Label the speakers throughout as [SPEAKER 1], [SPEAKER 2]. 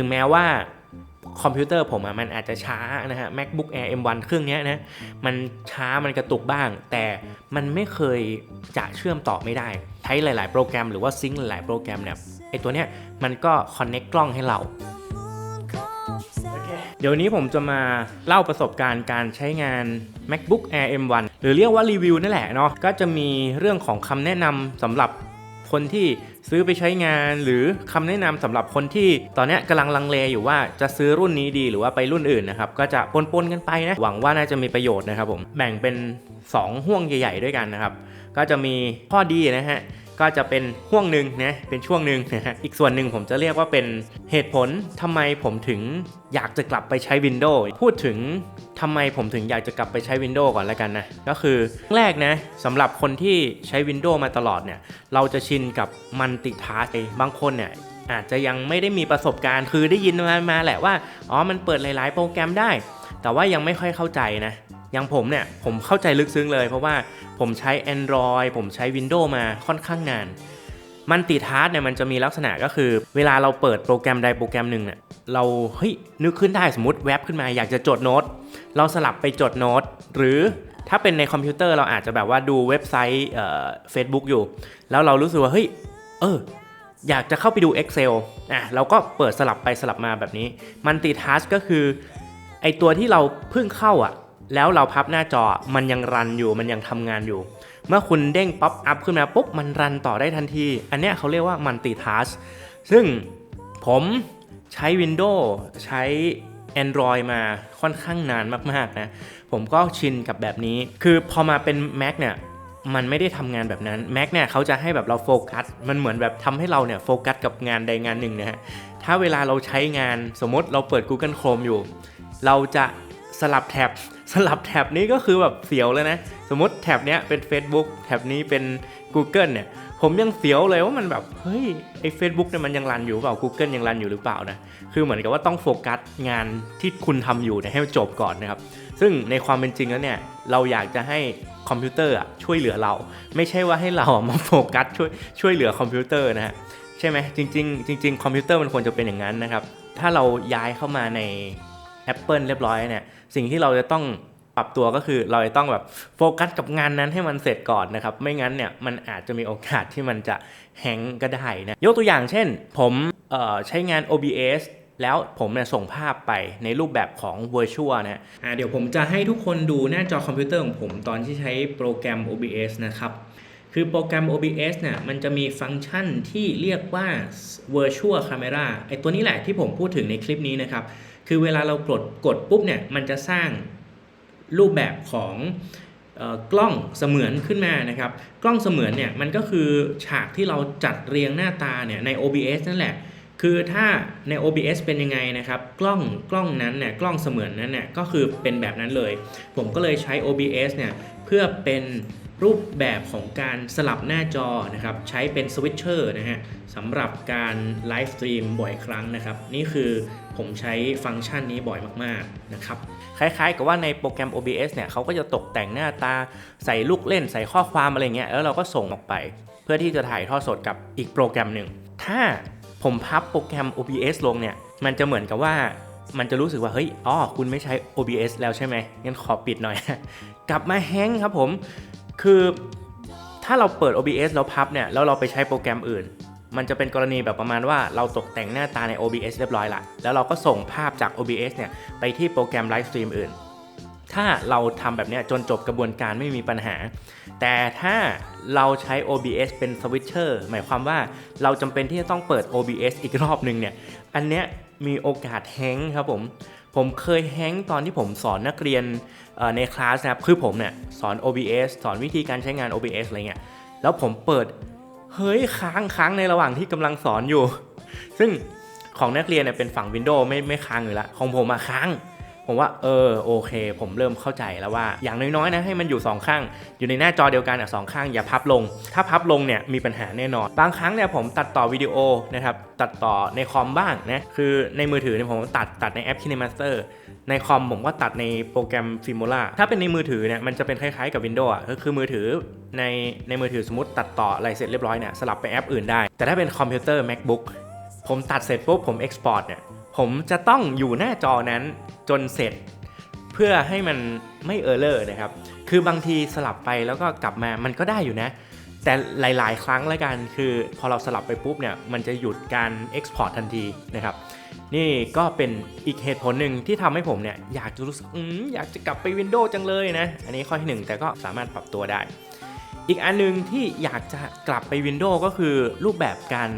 [SPEAKER 1] ถึงแม้ว่าคอมพิวเตอร์ผมอะมันอาจจะช้านะฮะ MacBook Air M1 เครื่องเนี้ยนะ มันช้ามันกระตุกบ้าง แต่มันไม่เคยจะเชื่อมต่อไม่ได้ ใช้หลาย ๆ โปรแกรมหรือว่าซิงค์หลาย ๆ โปรแกรมเนี่ยไอตัวเนี้ยมันก็คอนเน็กกล้องให้เรา เดี๋ยวนี้ผมจะมาเล่าประสบการณ์การใช้งาน MacBook Air M1 หรือเรียกว่ารีวิวนั่นแหละเนาะ ก็จะมีเรื่องของคำแนะนำสำหรับคนที่ ซื้อไปใช้งานหรือคำแนะนำสำหรับคนที่ตอนนี้ยกำลังลังเลอยู่ว่าจะซื้อรุ่นนี้ดีหรือว่าไปรุ่นอื่นนะครับก็จะปนๆกันไปนะหวังว่าน่าจะมีประโยชน์นะครับผมแบ่งเป็น 2 ห่วงใหญ่ ๆ ด้วยกันนะครับก็จะมีข้อดีนะฮะ ก็จะเป็นห่วงหนึ่งนะเป็นช่วงหนึ่งนะฮะอีกส่วนหนึ่งผมจะเรียกว่าเป็นเหตุผลทำไมผมถึงอยากจะกลับไปใช้ Windows พูดถึงทำไมผมถึงอยากจะกลับไปใช้ Windows ก่อนแล้วกันนะ ก็คือแรกนะสำหรับคนที่ใช้ Windows มาตลอดเนี่ย เราจะชินกับมันติทาร์บางคนเนี่ยอาจจะยังไม่ได้มีประสบการณ์คือได้ยินมามาแหละว่า อ๋อ มันเปิดหลาย ๆ โปรแกรมได้ แต่ว่ายังไม่ค่อยเข้าใจนะ อย่างผมเนี่ยผมเข้าใจลึกซึ้งเลย เพราะว่าผมใช้ Android ผมใช้ Windows มาค่อนข้างนานมันติทาร์เนี่ยมันจะมีลักษณะก็คือ เวลาเราเปิดโปรแกรมใดโปรแกรมหนึ่งเนี่ยเราเฮ้ยนึกขึ้นได้สมมติแว็บขึ้นมาอยากจะจดโน้ต เราสลับไปจดโน้ต หรือถ้าเป็นในคอมพิวเตอร์เราอาจจะแบบว่าดูเว็บไซต์เอ่อ Facebook อยู่ แล้วเรารู้สึกว่าเฮ้ยเอออยากจะเข้าไปดู Excel อะเราก็เปิดสลับไปสลับมาแบบนี้ มันติทัสก็คือไอตัวที่เราเพิ่งเข้าอะ แล้วเราพับหน้าจอมันยังรันอยู่มันยังทำงานอยู่ เมื่อคุณเด้งป๊อปอัพขึ้นมาปุ๊บมันรันต่อได้ทันที อันเนี้ยเขาเรียกว่ามันติทัสซึ่งผมใช้ Windows ใช้ Android มาค่อนข้างนานมากๆนะ ผมก็ชินกับแบบนี้ คือพอมาเป็น Mac เนี่ยมันไม่ได้ทำงานแบบนั้น Mac เนี่ยเขาจะให้แบบเราโฟกัส มันเหมือนแบบทำให้เราเนี่ยโฟกัสกับงานใดงานหนึ่งนะฮะ ถ้าเวลาเราใช้งานสมมติเราเปิด Google Chrome อยู่ เราจะสลับแท็บ สลับแท็บนี้ก็คือแบบเสียวเลยนะ สมมติแท็บเนี้ยเป็น Facebook แท็บนี้เป็น Google เนี่ยผมยังเสียวเลยว่ามันแบบเฮ้ยไอ้ Facebook เนี่ยมันยังรันอยู่เปล่า Google ยังรันอยู่หรือเปล่านะคือเหมือนกับว่าต้องโฟกัสงานที่คุณทำอยู่เนี่ยให้จบก่อนนะครับซึ่งในความเป็นจริงแล้วเนี่ยเราอยากจะให้คอมพิวเตอร์อะช่วยเหลือเรา ไม่ใช่ว่าให้เรามาโฟกัสช่วยช่วยเหลือคอมพิวเตอร์นะฮะใช่ไหมจริงๆจริง ๆ คอมพิวเตอร์มันควรจะเป็นอย่างนั้นนะครับถ้าเราย้ายเข้ามาใน Apple เรียบร้อยเนี่ย สิ่งที่เราจะต้องปรับตัวก็คือเราจะต้องแบบโฟกัสกับงานนั้นให้มันเสร็จก่อนนะครับ ไม่งั้นเนี่ยมันอาจจะมีโอกาสที่มันจะแฮงก็ได้นะยกตัวอย่างเช่น ผมใช้งาน OBS แล้วผมเนี่ยส่งภาพไปในรูปแบบของ Virtual นะอ่าเดี๋ยวผมจะให้ทุกคนดูหน้าจอคอมพิวเตอร์ของผมตอนที่ใช้โปรแกรม OBS นะครับ คือโปรแกรม OBS เนี่ยมันจะมีฟังก์ชันที่เรียกว่า Virtual Camera ไอตัวนี้แหละที่ผมพูดถึงในคลิปนี้นะครับ คือเวลาเรากดกดปุ๊บเนี่ยมันจะสร้างรูปแบบของออกล้องเสมือนขึ้นมานะครับ กล้องเสมือนเนี่ยมันก็คือฉากที่เราจัดเรียงหน้าตาเนี่ยใน OBS นั่นแหละ คือถ้าใน OBS เป็นยังไงนะครับ กล้องกล้องนั้นเนี่ยกล้องเสมือนนั้นเนี่ยก็คือเป็นแบบนั้นเลย ผมก็เลยใช้ OBS เนี่ยเพื่อเป็นรูปแบบของการสลับหน้าจอนะครับ ใช้เป็นสวิตเชอร์นะฮะสำหรับการไลฟ์สตรีมบ่อยครั้งนะครับ นี่คือ ผมใช้ฟังก์ชันนี้บ่อยมากๆนะครับ คล้ายๆ กับว่าในโปรแกรม OBS เนี่ยเขาก็จะตกแต่งหน้าตาใส่ลูกเล่นใส่ข้อความอะไรเงี้ยแล้วเราก็ส่งออกไป เพื่อที่จะถ่ายทอดสดกับอีกโปรแกรมหนึ่ง ถ้าผมพับโปรแกรม OBS ลงเนี่ยมันจะเหมือนกับว่ามันจะรู้สึกว่าเฮ้ยอ๋อคุณไม่ใช้ OBS แล้วใช่ไหมงั้นขอปิดหน่อย กลับมาแฮงครับผม คือถ้าเราเปิด OBS แล้วพับเนี่ยแล้วเราไปใช้โปรแกรมอื่น มันจะเป็นกรณีแบบประมาณว่าเราตกแต่งหน้าตาใน OBS เรียบร้อยละแล้วเราก็ส่งภาพจาก OBS เนี่ยไปที่โปรแกรมไลฟ์สตรีมอื่น ถ้าเราทำแบบนี้จนจบกระบวนการไม่มีปัญหา แต่ถ้าเราใช้ OBS เป็นสวิตเชอร์หมายความว่าเราจำเป็นที่จะต้องเปิด OBS อีกรอบหนึ่งเนี่ย อันเนี้ยมีโอกาสแฮงครับผม ผมเคยแฮงตอนที่ผมสอนนักเรียนในคลาสนะครับ คือผมเนี่ยสอน OBS สอนวิธีการใช้งาน OBS อะไรเงี้ย แล้วผมเปิด เฮ้ยค้างค้างในระหว่างที่กำลังสอนอยู่ ซึ่งของนักเรียนเนี่ยเป็นฝั่ง Windows ไม่ไม่ค้างอยู่แล้วของผมอะค้าง ผมว่าเออโอเค ผมเริ่มเข้าใจแล้วว่า อย่างน้อยๆนะให้มันอยู่สองข้าง อยู่ในหน้าจอเดียวกันอะสองข้างอย่าพับลง ถ้าพับลงเนี่ยมีปัญหาแน่นอน บางครั้งเนี่ยผมตัดต่อวิดีโอนะครับตัดต่อในคอมบ้างนะคือในมือถือเนี่ยผมตัดตัดในแอป KineMaster ในคอมผมก็ตัดในโปรแกรม Filmora ถ้าเป็นในมือถือเนี่ยมันจะเป็นคล้ายๆกับ Windows อะก็คือมือถือในในมือถือสมมติตัดต่ออะไรเสร็จเรียบร้อยเนี่ยสลับไปแอปอื่นได้ แต่ถ้าเป็นคอมพิวเตอร์ MacBook ผมตัดเสร็จปุ๊บผม Export เนี่ยผผมจะต้องอยู่หน้าจอนั้นจนเสร็จ เพื่อให้มันไม่เออร์เลอร์นะครับ คือบางทีสลับไปแล้วก็กลับมามันก็ได้อยู่นะ แต่หลาย ๆ ครั้งแล้วกันคือพอเราสลับไปปุ๊บเนี่ยมันจะหยุดการ Export ทันทีนะครับ นี่ก็เป็นอีกเหตุผลหนึ่งที่ทำให้ผมเนี่ยอยากจะรู้สึกออยากจะกลับไป Windows จังเลยนะ อันนี้ข้อที่หนึ่งแต่ก็สามารถปรับตัวได้ อีกอันหนึงที่อยากจะกลับไป Windows ก็คือรูปแบบการ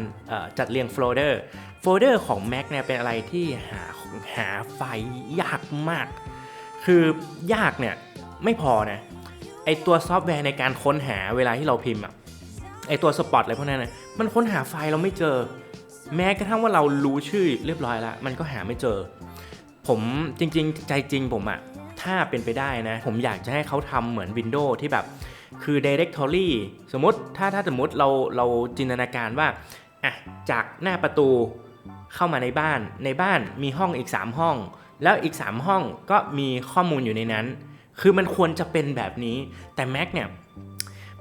[SPEAKER 1] จัดเรียงโฟลเดอร์โฟลเดอร์ของ Mac เนี่ยเป็นอะไรที่หาหาไฟยากมาก คือยากเนี่ยไม่พอนะไอตัวซอฟต์แวร์ในการค้นหาเวลาที่เราพิมพ์อะไอตัวสปอตอะไรพวกนั้นนะมันค้นหาไฟล์เราไม่เจอ แม้กระทั่งว่าเรารู้ชื่อเรียบร้อยแล้ว มันก็หาไม่เจอ ผมจริง ๆ ใจจริงผมอะถ้าเป็นไปได้นะ ผมอยากจะให้เขาทำเหมือน Windows ที่แบบคือ Directory สมมติถ้าถ้าสมมติเราเราจินตนาการว่าอะจากหน้าประตูเข้ามาในบ้าน ในบ้านมีห้องอีก 3 ห้อง แล้วอีก 3 ห้องก็มีข้อมูลอยู่ในนั้น คือมันควรจะเป็นแบบนี้ แต่ Mac เนี่ย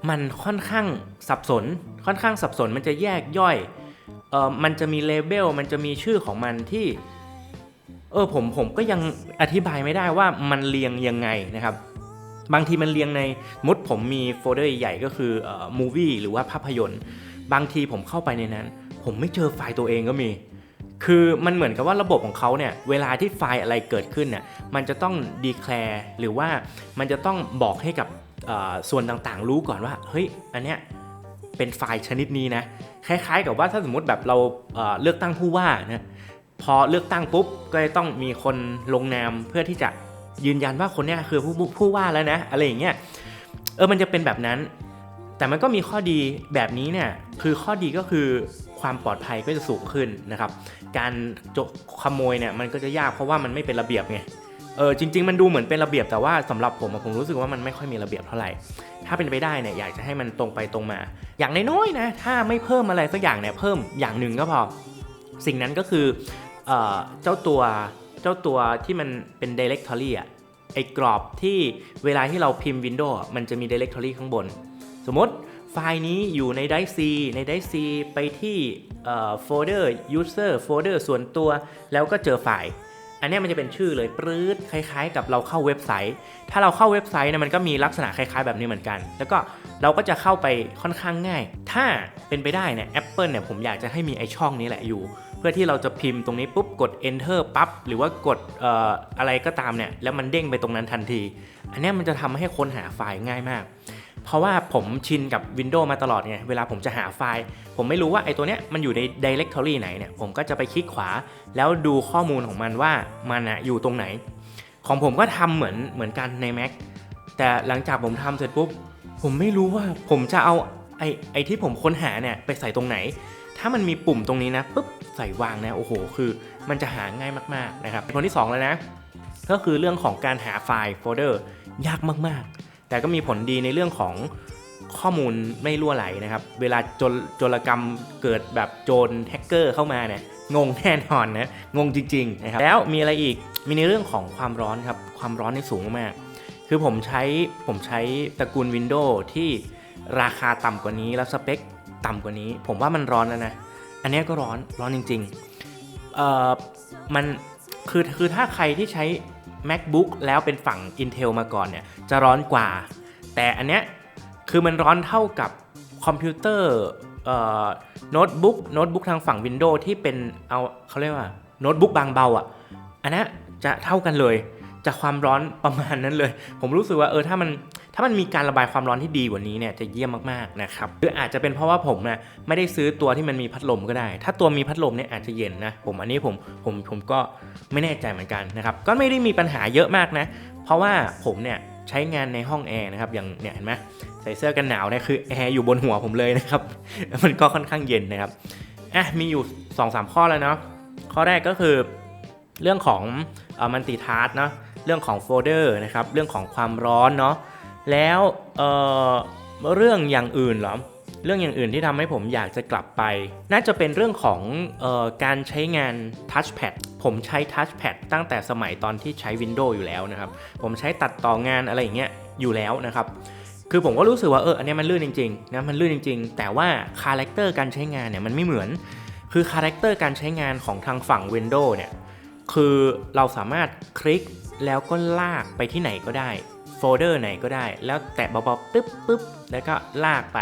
[SPEAKER 1] มันค่อนข้างสับสน ค่อนข้างสับสนมันจะแยกย่อย เออมันจะมีเลเบลมันจะมีชื่อของมันที่ เออผมผมก็ยังอธิบายไม่ได้ว่ามันเรียงยังไงนะครับ บางทีมันเรียงในมุดผมมีโฟลเดอร์ใหญ่ก็คือเอ่อมูวี่หรือว่าภาพยนตร์ บางทีผมเข้าไปในนั้น ผมไม่เจอไฟล์ตัวเองก็มี คือมันเหมือนกับว่าระบบของเขาเนี่ยเวลาที่ไฟล์อะไรเกิดขึ้นเนี่ยมันจะต้อง declare หรือว่ามันจะต้องบอกให้กับส่วนต่างๆ รู้ก่อนว่า เฮ้ย อันเนี้ย เป็นไฟล์ชนิดนี้นะคล้ายๆ กับว่าถ้าสมมติแบบเราเเลือกตั้งผู้ว่านะพอเลือกตั้งปุ๊บก็จะต้องมีคนลงนามเพื่อที่จะยืนยันว่าคนนี้คือผู้ผู้ว่าแล้วนะอะไรอย่างเงี้ยเออมันจะเป็นแบบนั้น แต่มันก็มีข้อดีแบบนี้เนี่ยคือข้อดีก็คือความปลอดภัยก็จะสูงขึ้นนะครับ การโจขโมยเนี่ยมันก็จะยากเพราะว่ามันไม่เป็นระเบียบไง เออจริง ๆ มันดูเหมือนเป็นระเบียบแต่ว่าสำหรับผมผมรู้สึกว่ามันไม่ค่อยมีระเบียบเท่าไหร่ ถ้าเป็นไปได้เนี่ยอยากจะให้มันตรงไปตรงมา อย่างน้อยๆนะถ้าไม่เพิ่มอะไรสักอย่างเนี่ยเพิ่มอย่างหนึ่งก็พอ สิ่งนั้นก็คือเออเจ้าตัวเจ้าตัวที่มันเป็น directory อะไอ้กรอบที่เวลาที่เราพิมพ์ Windows มันจะมี directory ข้างบน สมมติไฟล์นี้อยู่ใน Drive C ใน Drive C ไปที่โฟลเดอร์ user โฟลเดอร์ส่วนตัว แล้วก็เจอไฟล์ อันนี้มันจะเป็นชื่อเลยปรื๊ดคล้ายๆ กับเราเข้าเว็บไซต์ ถ้าเราเข้าเว็บไซต์เนี่ยมันก็มีลักษณะคล้ายๆ แบบนี้เหมือนกัน แล้วก็เราก็จะเข้าไปค่อนข้างง่าย ถ้าเป็นไปได้เนี่ย Apple เนี่ยผมอยากจะให้มีไอช่องนี้แหละอยู่ เพื่อที่เราจะพิมพ์ตรงนี้ปุ๊บกด enter ปั๊บหรือว่ากดอออะไรก็ตามเนี่ยแล้วมันเด้งไปตรงนั้นทันที อันนี้มันจะทำให้ค้นหาไฟล์ง่ายมาก เพราะว่าผมชินกับ Windows มาตลอดไง เวลาผมจะหาไฟล์ ผมไม่รู้ว่าไอ้ตัวเนี้ยมันอยู่ใน directory ไหนเนี่ย ผมก็จะไปคลิกขวา แล้วดูข้อมูลของมันว่ามันอะอยู่ตรงไหน ของผมก็ทำเหมือนเหมือนกันใน Mac แต่หลังจากผมทำเสร็จปุ๊บ ผมไม่รู้ว่าผมจะเอาไอ้ไอ้ที่ผมค้นหาเนี่ยไปใส่ตรงไหน ถ้ามันมีปุ่มตรงนี้นะปุ๊บใส่วางนะ โอ้โห คือมันจะหาง่ายมากๆนะครับคนที่สองแล้วนะ ก็คือเรื่องของการหาไฟล์โฟลเดอร์ยากมากๆ แต่ก็มีผลดีในเรื่องของข้อมูลไม่รั่วไหลนะครับ เวลาโจจรกรรมเกิดแบบโจรแฮกเกอร์เข้ามาเนี่ยงงแน่นอนนะงงจริงๆนะครับแล้วมีอะไรอีกมีในเรื่องของความร้อนครับ ความร้อนนี่สูงมาก คือผมใช้ผมใช้ตระกูล Windows ที่ราคาต่ำกว่านี้แล้วสเปคต่ำกว่านี้ ผมว่ามันร้อนแล้วนะ อันนี้ก็ร้อนร้อนจริงๆเอ่อมันคือคือถ้าใครที่ใช้ MacBook แล้วเป็นฝั่ง Intel มาก่อนเนี่ยจะร้อนกว่า แต่อันเนี้ยคือมันร้อนเท่ากับคอมพิวเตอร์โน้ตบุ๊กโน้ตบุ๊กทางฝั่ง Windows ที่เป็นเอาเขาเรียกว่าโน้ตบุ๊กบางเบาอะอันนี้จะเท่ากันเลย จะความร้อนประมาณนั้นเลย ผมรู้สึกว่าเออถ้ามันามันมีการระบายความร้อนที่ดีกว่านี้เนี่ยจะเยี่ยมมากๆนะครับหรืออาจจะเป็นเพราะว่าผมนะไม่ได้ซื้อตัวที่มันมีพัดลมก็ได้ ถ้าตัวมีพัดลมเนี่ยอาจจะเย็นนะผมอันนี้ผมผมผมก็ไม่แน่ใจเหมือนกันนะครับก็ไม่ได้มีปัญหาเยอะมากนะ เพราะว่าผมเนี่ยใช้งานในห้องแอร์นะครับอย่างเนี่ยเห็นไหมใส่เสื้อกันหนาวเนี่ยคือแอร์อยู่บนหัวผมเลยนะครับมันก็ค่อนข้างเย็นนะครับอะมีอยู่ 2-3 ข้อแล้วเนาะข้อแรกก็คือเรื่องของมันติทาร์เนาะเรื่องของโฟลเดอร์นะครับเรื่องของความร้อนเนาะ แล้วเเรื่องอย่างอื่นเหรอเรื่องอย่างอื่นที่ทำให้ผมอยากจะกลับไป น่าจะเป็นเรื่องของออการใช้งาน Touchpad ผมใช้ Touchpad ตั้งแต่สมัยตอนที่ใช้ Windows อยู่แล้วนะครับ ผมใช้ตัดต่องานอะไรอย่างเงี้ยอยู่แล้วนะครับ คือผมก็รู้สึกว่าเอออันนี้มันลื่นจริงๆนะมันลื่นจริง ๆ แต่ว่าคาแรคเตอร์การใช้งานเนี่ยมันไม่เหมือน คือคาแรคเตอร์การใช้งานของทางฝั่ง Windows เนี่ยคือเราสามารถคลิกแล้วก็ลากไปที่ไหนก็ได้ โฟลเดอร์ไหนก็ได้ แล้วแตะเบาๆปึ๊บปึ๊บแล้วก็ลากไป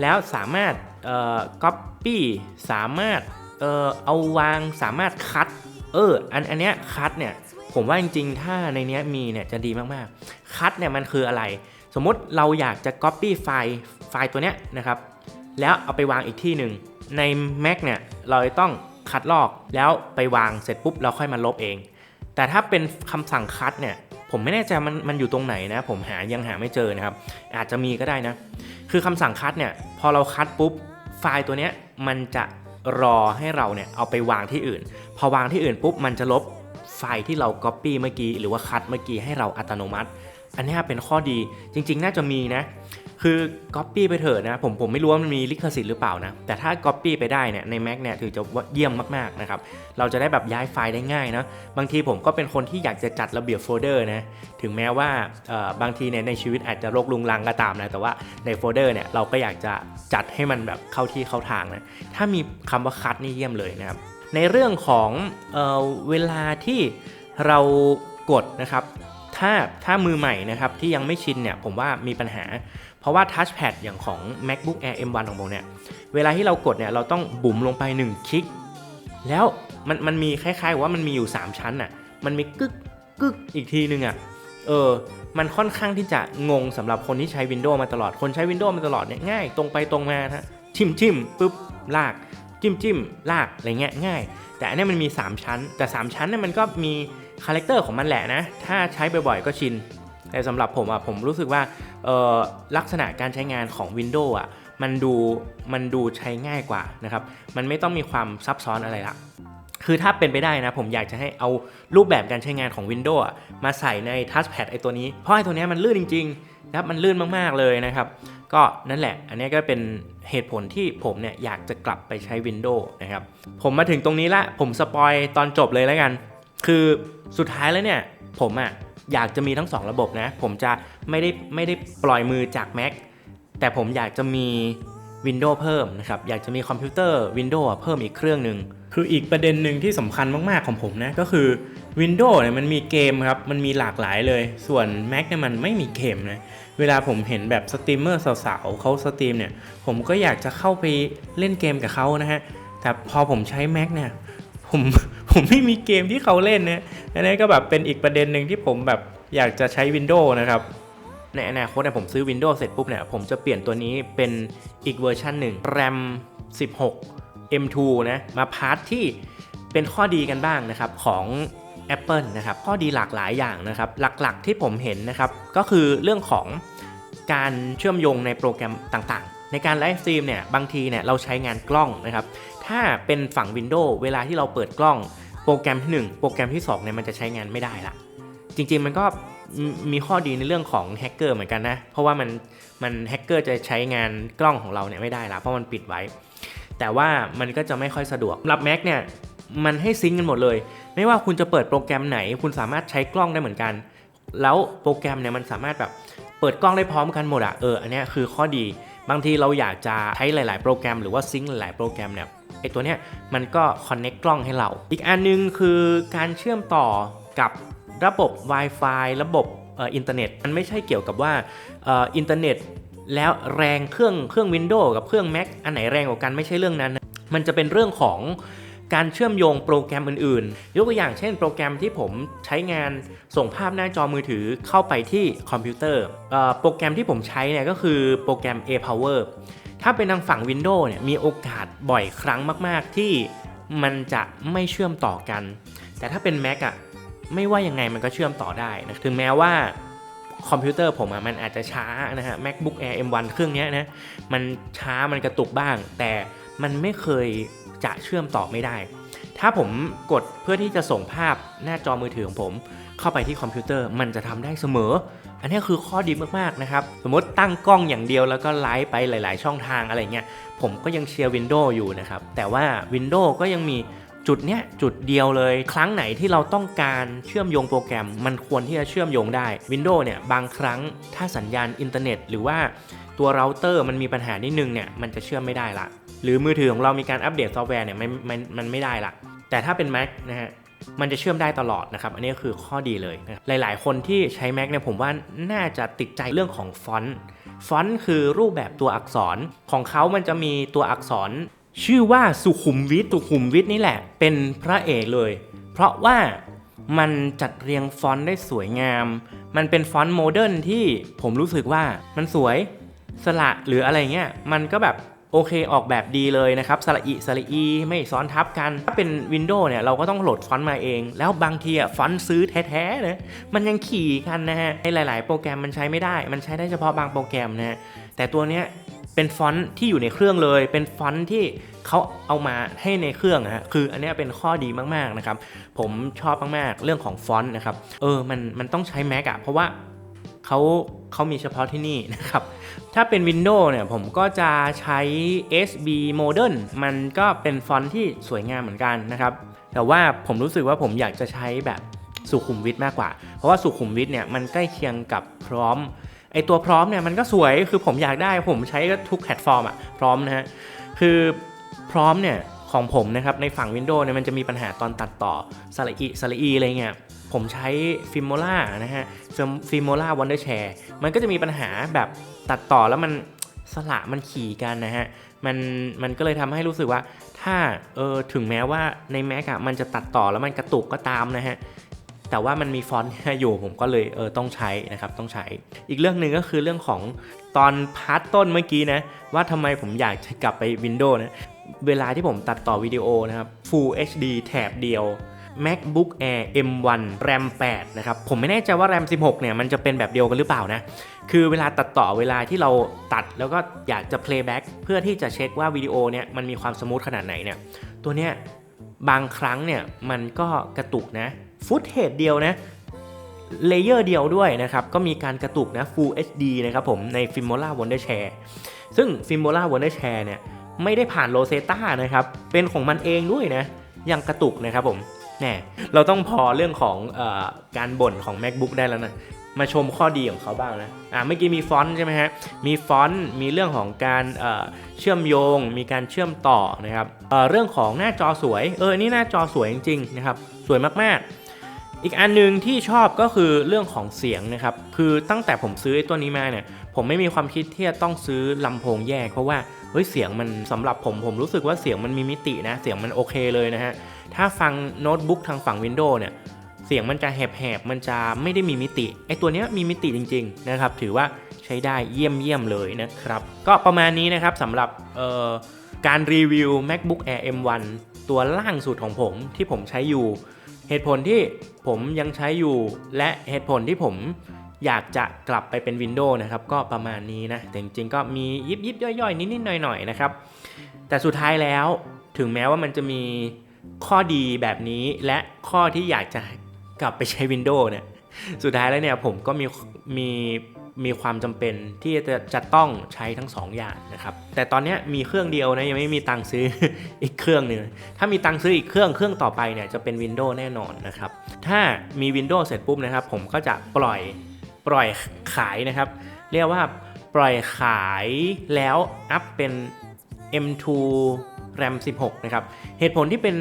[SPEAKER 1] แล้วสามารถเอ่อ copy สามารถเอ่อเอาวางสามารถคัดเอออันอันเนี้ยคัดเนี่ยผมว่าจริงๆ ถ้าในเนี้ยมีเนี่ยจะดีมากๆ คัดเนี่ยมันคืออะไร สมมติเราอยากจะ copy ไฟล์ไฟล์ตัวเนี้ยนะครับ แล้วเอาไปวางอีกที่หนึ่งใน Mac เนี่ยเราจะต้องคัดลอกแล้วไปวางเสร็จปุ๊บเราค่อยมาลบเอง แต่ถ้าเป็นคำสั่งคัดเนี่ย ผมไม่แน่ใจมันมันอยู่ตรงไหนนะ ผมหายังหาไม่เจอนะครับ อาจจะมีก็ได้นะ คือคำสั่งคัดเนี่ยพอเราคัดปุ๊บไฟล์ตัวเนี้ยมันจะรอให้เราเนี่ยเอาไปวางที่อื่น พอวางที่อื่นปุ๊บมันจะลบไฟล์ที่เราก๊อปปี้เมื่อกี้หรือว่าคัดเมื่อกี้ให้เราอัตโนมัติ อันนี้เป็นข้อดีจริง ๆ น่าจะมีนะคือ Copy ไปเถอะนะผมผมไม่รู้ว่ามันมีลิขสิทธิ์หรือเปล่านะ แต่ถ้า Copy ไปได้เนี่ยใน Mac เนี่ยถือจะว่าเยี่ยมมากๆนะครับ เราจะได้แบบย้ายไฟล์ได้ง่ายนะ บางทีผมก็เป็นคนที่อยากจะจัดระเบียบโฟลเดอร์นะ ถึงแม้ว่าบางทีเนี่ยในชีวิตอาจจะรกลุงลังก็ตามนะ แต่ว่าในโฟลเดอร์เนี่ยเราก็อยากจะจัดให้มันแบบเข้าที่เข้าทางนะ ถ้ามีคำว่าคัดนี่เยี่ยมเลยนะครับ ในเรื่องของเออเวลาที่เรากดนะครับ ถ้าถ้ามือใหม่นะครับที่ยังไม่ชินเนี่ยผมว่ามีปัญหา เพราะว่า Touchpad อย่างของ MacBook Air M1 ของผมเนี่ยเวลาที่เรากดเนี่ยเราต้องบุ๋มลงไป 1 คลิก แล้วมันมันมีคล้ายๆว่ามันมีอยู่ 3 ชั้นอะมันมีกึกกึกอีกทีนึงอะเออมันค่อนข้างที่จะงงสำหรับคนที่ใช้ Windows มาตลอดคนใช้ Windows มาตลอดเนี่ยง่ายตรงไปตรงมาฮะจิ้มจิ้มปุ๊บลากจิ้มจิ้มลากอะไรเงี้ยง่าย แต่อันนี้มันมี 3 ชั้น แต่ 3 ชั้นเนี่ยมันก็มี คาแรคเตอร์ของมันแหละนะ ถ้าใช้บ่อยๆก็ชิน แต่สำหรับผมอะผมรู้สึกว่าลักษณะการใช้งานของ Windows อะมันดูมันดูใช้ง่ายกว่านะครับ มันไม่ต้องมีความซับซ้อนอะไรละคือถ้าเป็นไปได้นะ ผมอยากจะให้เอารูปแบบการใช้งานของ Windows มาใส่ใน Touchpad ไอตัวนี้ เพราะไอตัวนี้มันลื่นจริงๆนะครับมันลื่นมากๆเลยนะครับ ก็นั่นแหละ อันนี้ก็เป็นเหตุผลที่ผมเนี่ยอยากจะกลับไปใช้ Windows นะครับ ผมมาถึงตรงนี้ละ ผมสปอยตอนจบเลยแล้วกัน คือสุดท้ายแล้วเนี่ยผมอะอยากจะมีทั้ง 2 ระบบนะ ผมจะไม่ได้ไม่ได้ปล่อยมือจาก Mac แต่ผมอยากจะมี Windows เพิ่มนะครับ อยากจะมีคอมพิวเตอร์ Windows เพิ่มอีกเครื่องหนึ่งคืออีกประเด็นหนึ่งที่สำคัญมากๆของผมนะ ก็คือ Windows เนี่ยมันมีเกมครับ มันมีหลากหลายเลย ส่วน Mac เนี่ยมันไม่มีเกมนะ เวลาผมเห็นแบบสตรีมเมอร์สาวๆเขาสตรีมเนี่ย ผมก็อยากจะเข้าไปเล่นเกมกับเขานะฮะ แต่พอผมใช้ Mac เนี่ย ผม ผมไม่มีเกมที่เขาเล่นนะอันนี้ก็แบบเป็นอีกประเด็นหนึ่งที่ผมแบบอยากจะใช้ Windows นะครับในอนาคตเนี่ยผมซื้อ Windows เสร็จปุ๊บเนี่ยผมจะเปลี่ยนตัวนี้เป็นอีกเวอร์ชันหนึ่ง RAM 16 M2 นะมาพาร์ทที่เป็นข้อดีกันบ้างนะครับของ Apple นะครับข้อดีหลากหลายอย่างนะครับ หลักๆที่ผมเห็นนะครับ ก็คือเรื่องของการเชื่อมโยงในโปรแกรมต่างๆ ในการไลฟ์สตรีมเนี่ยบางทีเนี่ยเราใช้งานกล้องนะครับ ถ้าเป็นฝั่ง Windows เวลาที่เราเปิดกล้อง โปรแกรมที่ 1 โปรแกรมที่2เนี่ยมันจะใช้งานไม่ได้ละจริงๆมันก็มีข้อดีในเรื่องของแฮกเกอร์เหมือนกันนะ เพราะว่ามันมันแฮกเกอร์จะใช้งานกล้องของเราเนี่ยไม่ได้ละเพราะมันปิดไว้ แต่ว่ามันก็จะไม่ค่อยสะดวกสำหรับ Mac เนี่ยมันให้ซิงกันหมดเลย ไม่ว่าคุณจะเปิดโปรแกรมไหน คุณสามารถใช้กล้องได้เหมือนกัน แล้วโปรแกรมเนี่ยมันสามารถแบบเปิดกล้องได้พร้อมกันหมดอะเอออันเนี้ยคือข้อดี บางทีเราอยากจะใช้หลาย ๆ โปรแกรมหรือว่าซิงหลายๆโปรแกรมเนี่ย ไอตัวเนี้ยมันก็คอนเน็กกล้องให้เรา อีกอันนึงคือการเชื่อมต่อกับระบบ Wi-Fi ระบบอินเทอร์เน็ตมันไม่ใช่เกี่ยวกับว่าอินเทอร์เน็ตแล้วแรงเครื่องเครื่อง Windows กับเครื่อง Mac อันไหนแรงกว่ากันไม่ใช่เรื่องนั้น มันจะเป็นเรื่องของการเชื่อมโยงโปรแกรมอื่นๆ ยกตัวอย่างเช่นโปรแกรมที่ผมใช้งานส่งภาพหน้าจอมือถือเข้าไปที่คอมพิวเตอร์ โปรแกรมที่ผมใช้เนี่ยก็คือโปรแกรม A-Power ถ้าเป็นทางฝั่ง Windows เนี่ยมีโอกาสบ่อยครั้งมาก ๆ ที่มันจะไม่เชื่อมต่อกัน แต่ถ้าเป็น Mac อะไม่ว่ายังไงมันก็เชื่อมต่อได้นะถึงแม้ว่าคอมพิวเตอร์ผมอะมันอาจจะช้านะฮะ MacBook Air M1 เครื่องเนี้ยนะมันช้ามันกระตุกบ้าง แต่มันไม่เคยจะเชื่อมต่อไม่ได้ ถ้าผมกดเพื่อที่จะส่งภาพหน้าจอมือถือของผม เข้าไปที่คอมพิวเตอร์มันจะทำได้เสมอ อันนี้คือข้อดีมากๆนะครับ สมมติตั้งกล้องอย่างเดียวแล้วก็ไลฟ์ไปหลาย ๆ ช่องทางอะไรเงี้ย ผมก็ยังเชียร์ Windows อยู่นะครับ แต่ว่า Windows ก็ยังมีจุดเนี้ยจุดเดียวเลย ครั้งไหนที่เราต้องการเชื่อมโยงโปรแกรม มันควรที่จะเชื่อมโยงได้ Windows เนี่ยบางครั้งถ้าสัญญาณอินเทอร์เน็ต หรือว่าตัวเราเตอร์มันมีปัญหานิดนึงเนี่ยมันจะเชื่อมไม่ได้ละ หรือมือถือของเรามีการอัปเดตซอฟต์แวร์เนี่ยมันมันมันไม่ได้ละแต่ถ้าเป็น Mac นะฮะ มันจะเชื่อมได้ตลอดนะครับอันนี้ก็คือข้อดีเลยนะหลาย ๆ คนที่ใช้ Mac เนี่ยผมว่าน่าจะติดใจเรื่องของฟอนต์ฟอนต์คือรูปแบบตัวอักษรของเขามันจะมีตัวอักษร ชื่อว่าสุขุมวิทสุขุมวิทนี่แหละ เป็นพระเอกเลย เพราะว่ามันจัดเรียงฟอนต์ได้สวยงาม มันเป็นฟอนต์โมเดิร์นที่ผมรู้สึกว่ามันสวยสระหรืออะไรเงี้ยมันก็แบบ โอเคออกแบบดีเลยนะครับสระอิสระอีไม่ซ้อนทับกัน ถ้าเป็น Windows เนี่ยเราก็ต้องโหลดฟอนต์มาเอง แล้วบางทีอะฟอนต์ซื้อแท้ๆนะมันยังขี่กันนะฮะในหลาย ๆ โปรแกรมมันใช้ไม่ได้ มันใช้ได้เฉพาะบางโปรแกรมนะฮะแต่ตัวเนี้ยเป็นฟอนต์ที่อยู่ในเครื่องเลย เป็นฟอนต์ที่เขาเอามาให้ในเครื่องฮะคืออันนี้เป็นข้อดีมากๆนะครับ ผมชอบมากๆเรื่องของฟอนต์นะครับ เออ มันมันต้องใช้ Mac อะเพราะว่า เขาเขามีเฉพาะที่นี่นะครับ ถ้าเป็น Windows เนี่ยผมก็จะใช้ SB Modern มันก็เป็นฟอนต์ที่สวยงามเหมือนกันนะครับ แต่ว่าผมรู้สึกว่าผมอยากจะใช้แบบสุขุมวิทมากกว่า เพราะว่าสุขุมวิทเนี่ยมันใกล้เคียงกับพร้อม ไอตัวพร้อมเนี่ยมันก็สวย คือผมอยากได้ผมใช้ทุกแพลตฟอร์มอะพร้อมนะฮะ คือพร้อมเนี่ยของผมนะครับในฝั่ง Windows เนี่ยมันจะมีปัญหาตอนตัดต่อสระอีสระอีอะไรเงี้ย ผมใช้ฟิโมล่านะฮะฟิโมล่าวันเดอร์แชร์มันก็จะมีปัญหาแบบตัดต่อแล้วมันสละมันขี่กันนะฮะมันมันก็เลยทำให้รู้สึกว่าถ้าเออถึงแม้ว่าใน Mac อะมันจะตัดต่อแล้วมันกระตุกก็ตามนะฮะแต่ว่ามันมีฟอนต์อยู่ผมก็เลยเออต้องใช้นะครับต้องใช้ อีกเรื่องหนึ่งก็คือเรื่องของตอนพาร์ทต้นเมื่อกี้นะว่าทำไมผมอยากจะกลับไป Windows นะเวลาที่ผมตัดต่อวิดีโอนะครับ Full HD แถบเดียว MacBook Air M1 RAM 8นะครับผมไม่แน่ใจว่า RAM 16เนี่ยมันจะเป็นแบบเดียวกันหรือเปล่านะ คือเวลาตัดต่อเวลาที่เราตัดแล้วก็อยากจะ playback เพื่อที่จะเช็คว่าวิดีโอเนี่ยมันมีความสมูทขนาดไหนเนี่ยตัวเนี้ยบางครั้งเนี่ยมันก็กระตุกนะฟุตเทจเดียวนะเลเยอร์เดียวด้วยนะครับ ก็มีการกระตุกนะ Full HD นะครับผมใน Filmora Wondershare ซึ่ง Filmora Wondershare เนี่ยไม่ได้ผ่าน Rosetta นะครับ เป็นของมันเองด้วยนะ ยังกระตุกนะครับผม แน่เราต้องพอเรื่องของอการบ่นของ MacBook ได้แล้วนะมาชมข้อดีของเขาบ้างนะ อ่าเมื่อกี้มีฟอนต์ใช่ไหมฮะ มีฟอนต์ มีเรื่องของการเชื่อมโยง มีการเชื่อมต่อนะครับเเรื่องของหน้าจอสวย เออ นี่หน้าจอสวยจริงๆนะครับ สวยมากๆ อีกอันหนึ่งที่ชอบก็คือเรื่องของเสียงนะครับ คือตั้งแต่ผมซื้อไอ้ตัวนี้มาเนี่ย ผมไม่มีความคิดที่จะต้องซื้อลำโพงแยกเพราะว่า เฮ้ย เสียงมันสำหรับผม ผมรู้สึกว่าเสียงมันมีมิตินะ เสียงมันโอเคเลยนะฮะ ถ้าฟังโน้ตบุ๊กทางฝั่ง Windows เนี่ยเสียงมันจะแหบๆ มันจะไม่ได้มีมิติ ไอตัวนี้มีมิติจริงๆนะครับ ถือว่าใช้ได้เยี่ยมเยี่ยมๆเลยนะครับ ก็ประมาณนี้นะครับสำหรับการรีวิว MacBook Air M1 ตัวล่างสุดของผมที่ผมใช้อยู่ เหตุผลที่ผมยังใช้อยู่ และเหตุผลที่ผมอยากจะกลับไปเป็น Windows นะครับก็ประมาณนี้นะ แต่จริงๆก็มียิบยิบย่อยๆ นิดๆหน่อยๆนะครับ แต่สุดท้ายแล้วถึงแม้ว่ามันจะมี ข้อดีแบบนี้และข้อที่อยากจะกลับไปใช้ Windows เนี่ยสุดท้ายแล้วเนี่ยผมก็มีมีมีความจำเป็นที่จะจะต้องใช้ทั้ง 2 อย่างนะครับแต่ตอนนี้มีเครื่องเดียวนะยังไม่มีตังค์ซื้ออีกเครื่องหนึงถ้ามีตังค์ซื้ออีกเครื่องเครื่องต่อไปเนี่ยจะเป็น Windows แน่นอนนะครับถ้ามี Windows เสร็จปุ๊บนะครับผมก็จะปล่อยปล่อยขายนะครับ เรียกว่าปล่อยขายแล้วอัพเป็น M2 RAM 16 นะครับ เหตุผลที่เป็น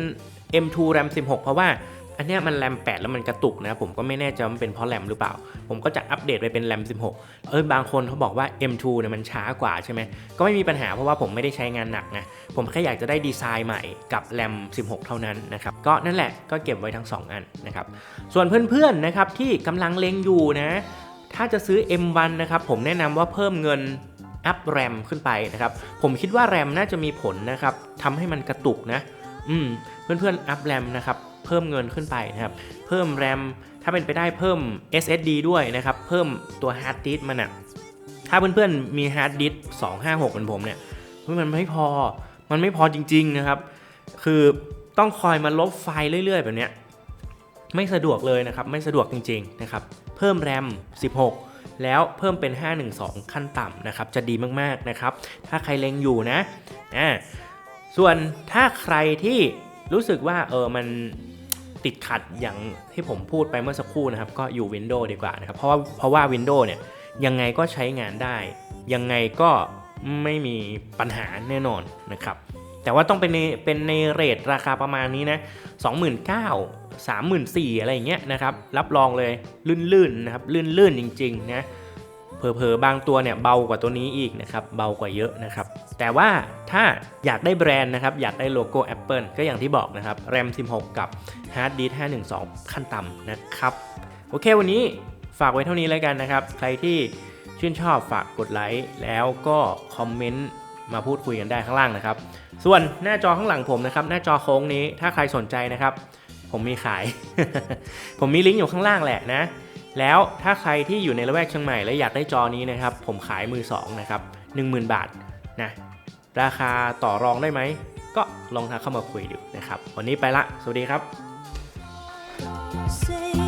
[SPEAKER 1] M2 RAM 16 เพราะว่าอันเนี้ยมัน RAM 8แล้วมันกระตุกนะ ผมก็ไม่แน่ใจว่ามันเป็นเพราะ RAM หรือเปล่า ผมก็จะอัปเดตไปเป็น RAM 16 เออบางคนเขาบอกว่า M2 เนี่ยมันช้ากว่าใช่ไหม ก็ไม่มีปัญหาเพราะว่าผมไม่ได้ใช้งานหนักนะ ผมแค่อยากจะได้ดีไซน์ใหม่กับ RAM 16 เท่านั้นนะครับ ก็นั่นแหละก็เก็บไว้ทั้ง 2 อันนะครับ ส่วนเพื่อนๆนะครับที่กำลังเล็งอยู่นะ ถ้าจะซื้อ M1 นะครับผมแนะนำว่าเพิ่มเงิน อัพแรมขึ้นไปนะครับผมคิดว่าแรมน่าจะมีผลนะครับทำให้มันกระตุกนะอืมเพื่อนๆอัพแรมนะครับเพิ่มเงินขึ้นไปนะครับเพิ่มแรมถ้าเป็นไปได้เพิ่ม SSD ด้วยนะครับเพิ่มตัวฮาร์ดดิสก์มันอะถ้าเพื่อนๆมีฮาร์ดดิสก์256เหมือนผมเนี่ยเฮ้ยมันไม่พอมันไม่พอจริงๆนะครับ คือต้องคอยมาลบไฟล์เรื่อยๆ แบบเนี้ยไม่สะดวกเลยนะครับ ไม่สะดวกจริง ๆนะครับ เพิ่มแรม 16 แล้วเพิ่มเป็น 512 ขั้นต่ำนะครับ จะดีมากๆนะครับ ถ้าใครเล็งอยู่นะอ่าส่วนถ้าใครที่รู้สึกว่าเออมันติดขัดอย่างที่ผมพูดไปเมื่อสักครู่นะครับ ก็อยู่ Windows ดีกว่านะครับ เพราะว่าเพราะว่า Windows เนี่ยยังไงก็ใช้งานได้ ยังไงก็ไม่มีปัญหาแน่นอนนะครับ แต่ว่าต้องเป็นในเป็นในเรทราคาประมาณนี้นะ 29,000 34,000อะไรอย่างเงี้ยนะครับรับรองเลยลื่นๆนะครับลื่นๆจริงๆนะเผลอๆบางตัวเนี่ยเบากว่าตัวนี้อีกนะครับเบากว่าเยอะนะครับแต่ว่าถ้าอยากได้แบรนด์นะครับอยากได้โลโก้ Apple ก็อย่างที่บอกนะครับ RAM 16 กับ Hard Disk 512 ขั้นต่ำนะครับโอเควันนี้ฝากไว้เท่านี้แล้วกันนะครับ ใครที่ชื่นชอบฝากกดไลค์แล้วก็คอมเมนต์มาพูดคุยกันได้ข้างล่างนะครับ ส่วนหน้าจอข้างหลังผมนะครับ หน้าจอโค้งนี้ถ้าใครสนใจนะครับ ผมมีขาย ผมมีลิงก์อยู่ข้างล่างแหละนะ แล้วถ้าใครที่อยู่ในละแวกเชียงใหม่และอยากได้จอนี้นะครับ ผมขายมือสองนะครับ10,000 บาทนะ ราคาต่อรองได้ไหม ก็ลองทักเข้ามาคุยดูนะครับ วันนี้ไปละ สวัสดีครับ
[SPEAKER 2] Say